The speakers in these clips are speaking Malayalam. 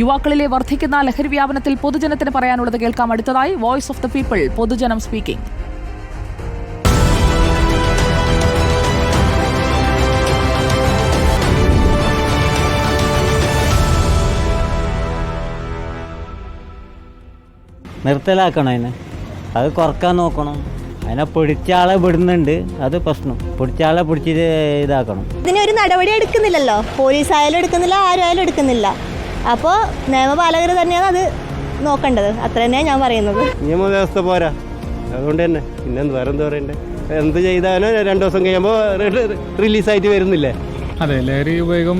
യുവാക്കളിലെ വർദ്ധിക്കുന്ന ലഹരി വ്യാപനത്തിൽ പൊതുജനത്തിന് പറയാനുള്ളത് കേൾക്കാം. അടുത്തതായി വോയിസ് ഓഫ് ദ പീപ്പിൾ പൊതുജനം സ്പീക്കിംഗ് നിർത്തലാക്കണം അതിനെ. അത് കുറയ്ക്കാൻ നോക്കണം. അതിനെ പിടിച്ചാളെ വിടുന്നുണ്ട്. അത് പ്രശ്നം. പിടിച്ചാളെ പിടിച്ചിട്ട് ഇതാക്കണം. ഇതിനൊരു നടപടി എടുക്കുന്നില്ലല്ലോ. പോലീസ് ആയാലും എടുക്കുന്നില്ല ആരും ആയാലും എടുക്കുന്നില്ല. അപ്പോൾ നിയമപാലകർ തന്നെയാണ് അത് നോക്കേണ്ടത്. അത്ര തന്നെയാണ് ഞാൻ പറയുന്നത്. നിയമവ്യവസ്ഥ പോരാ. അതുകൊണ്ട് തന്നെ പിന്നെ വേറെ എന്താ പറയണ്ടേ? എന്ത് ചെയ്താലും രണ്ട് ദിവസം കഴിയുമ്പോൾ റിലീസായിട്ട് വരുന്നില്ലേ? അതെ ലഹരി ഉപയോഗം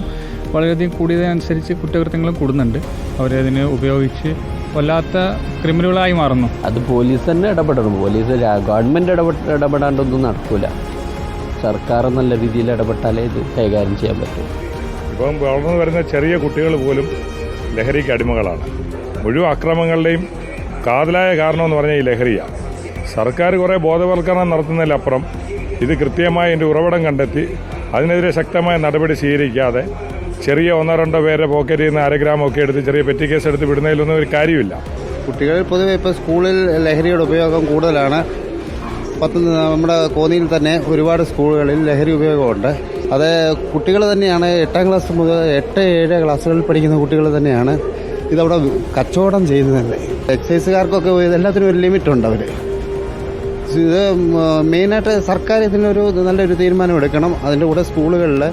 വളരെയധികം കൂടിയതനുസരിച്ച് കുറ്റകൃത്യങ്ങളും കൂടുന്നുണ്ട്. അവരതിനെ ഉപയോഗിച്ച് വല്ലാത്ത ക്രിമിനലുകളായി മാറുന്നു. അത് പോലീസ് തന്നെ ഇടപെടണം. പോലീസ് ഗവൺമെന്റ് ഇടപെട്ട് ഇടപെടാണ്ടൊന്നും നടക്കില്ല സർക്കാർ നല്ല രീതിയിൽ ഇടപെട്ടാലേ ഇത് കൈകാര്യം ചെയ്യാൻ പറ്റും. ഇപ്പം വളർന്നു വരുന്ന ചെറിയ കുട്ടികൾ പോലും ലഹരിക്ക് അടിമകളാണ്. മുഴുവൻ അക്രമങ്ങളുടെയും കാതലായ കാരണമെന്ന് പറഞ്ഞാൽ ഈ ലഹരിയാണ് സർക്കാർ കുറേ ബോധവൽക്കരണം നടത്തുന്നതിലപ്പുറം ഇത് കൃത്യമായി എന്റെ ഉറവിടം കണ്ടെത്തി അതിനെതിരെ ശക്തമായ നടപടി സ്വീകരിക്കാതെ ചെറിയ ഒന്നോ രണ്ടോ പേരെ പോക്കറ്റിൽ നിന്ന് അരഗ്രാമൊക്കെ എടുത്ത് ചെറിയ പെറ്റി കേസ് എടുത്ത് വിടുന്നതിലൊന്നും ഒരു കാര്യമില്ല കുട്ടികൾ പൊതുവെ ഇപ്പോൾ സ്കൂളിൽ ലഹരിയുടെ ഉപയോഗം കൂടുതലാണ്. പത്ത് നമ്മുടെ കോന്നിയിൽ തന്നെ ഒരുപാട് സ്കൂളുകളിൽ ലഹരി ഉപയോഗമുണ്ട്. അത് കുട്ടികൾ തന്നെയാണ് എട്ടാം ക്ലാസ് മുതൽ എട്ട് ഏഴ് ക്ലാസ്സുകളിൽ പഠിക്കുന്ന കുട്ടികൾ തന്നെയാണ് ഇതവിടെ കച്ചവടം ചെയ്യുന്നത്. എക്സൈസുകാർക്കൊക്കെ ഇതെല്ലാത്തിനും ഒരു ലിമിറ്റുണ്ട് അവർ ഇത് മെയിനായിട്ട് സർക്കാർ ഇതിനൊരു നല്ലൊരു തീരുമാനം എടുക്കണം. അതിന്റെ കൂടെ സ്കൂളുകളിൽ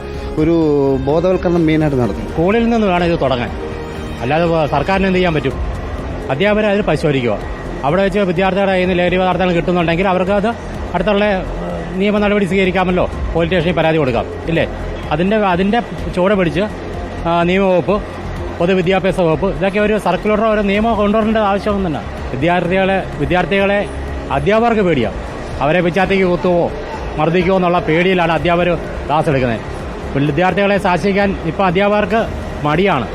ഒരു ബോധവൽക്കരണം മെയിനായിട്ട് നടത്തും. സ്കൂളിൽ നിന്ന് വേണം ഇത് തുടങ്ങാൻ. അല്ലാതെ സർക്കാരിന് എന്ത് ചെയ്യാൻ പറ്റും? അധ്യാപകരെ അതിൽ പരിശോധിക്കുക. അവിടെ വെച്ച് വിദ്യാർത്ഥികളുടെ കയ്യിൽ നിന്ന് ലഹരി പദാർത്ഥങ്ങൾ കിട്ടുന്നുണ്ടെങ്കിൽ അവർക്ക് അത് അടുത്തുള്ള നിയമ നടപടി സ്വീകരിക്കാമല്ലോ. പോലീസ് സ്റ്റേഷനിൽ പരാതി കൊടുക്കാം. ഇല്ലേ? അതിന്റെ അതിന്റെ ചുവട് പിടിച്ച് നിയമവകുപ്പ് പൊതുവിദ്യാഭ്യാസ വകുപ്പ് ഇതൊക്കെ ഒരു സർക്കുലറോ ഒരു നിയമം കൊണ്ടുവരേണ്ട ആവശ്യം വിദ്യാർത്ഥികളെ വിദ്യാർത്ഥികളെ അധ്യാപകർക്ക് പേടിയാണ് അവരെ പിച്ചാത്തേക്ക് കുത്തുവോ മർദ്ദിക്കുമോ എന്നുള്ള പേടിയിലാണ് അധ്യാപകർ ക്ലാസ് എടുക്കുന്നത്. വിദ്യാർത്ഥികളെ ശാസിക്കാൻ ഇപ്പോൾ അധ്യാപകർക്ക് മടിയാണ്.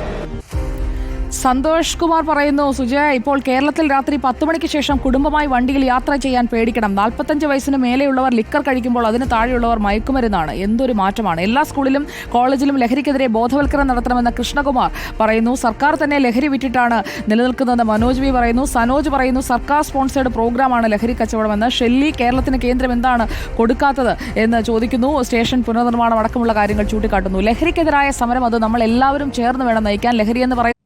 സന്തോഷ് കുമാർ പറയുന്നു സുജയ ഇപ്പോൾ കേരളത്തിൽ രാത്രി പത്ത് മണിക്ക് ശേഷം കുടുംബമായി വണ്ടിയിൽ യാത്ര ചെയ്യാൻ പേടിക്കണം. നാൽപ്പത്തഞ്ച് വയസ്സിന് മേലെയുള്ളവർ ലിക്കർ കഴിക്കുമ്പോൾ അതിന് താഴെയുള്ളവർ മയക്കുമരുന്നാണ്. എന്തൊരു മാറ്റമാണ്. എല്ലാ സ്കൂളിലും കോളേജിലും ലഹരിക്കെതിരെ ബോധവൽക്കരണം നടത്തണമെന്ന് കൃഷ്ണകുമാർ പറയുന്നു. സർക്കാർ തന്നെ ലഹരി വിറ്റിട്ടാണ് നിലനിൽക്കുന്നതെന്ന് മനോജ് വി പറയുന്നു. സനോജ് പറയുന്നു സർക്കാർ സ്പോൺസേഡ് പ്രോഗ്രാമാണ് ലഹരി കച്ചവടമെന്ന്. ഷെല്ലി കേരളത്തിന് കേന്ദ്രം എന്താണ് കൊടുക്കാത്തത്? എന്ന് ചോദിക്കുന്നു. സ്റ്റേഷൻ പുനർനിർമ്മാണം അടക്കമുള്ള കാര്യങ്ങൾ ചൂണ്ടിക്കാട്ടുന്നു. ലഹരിക്കെതിരായ സമരം അത് നമ്മൾ എല്ലാവരും ചേർന്ന് വേണം നയിക്കാൻ. ലഹരി എന്ന് പറയുന്നത്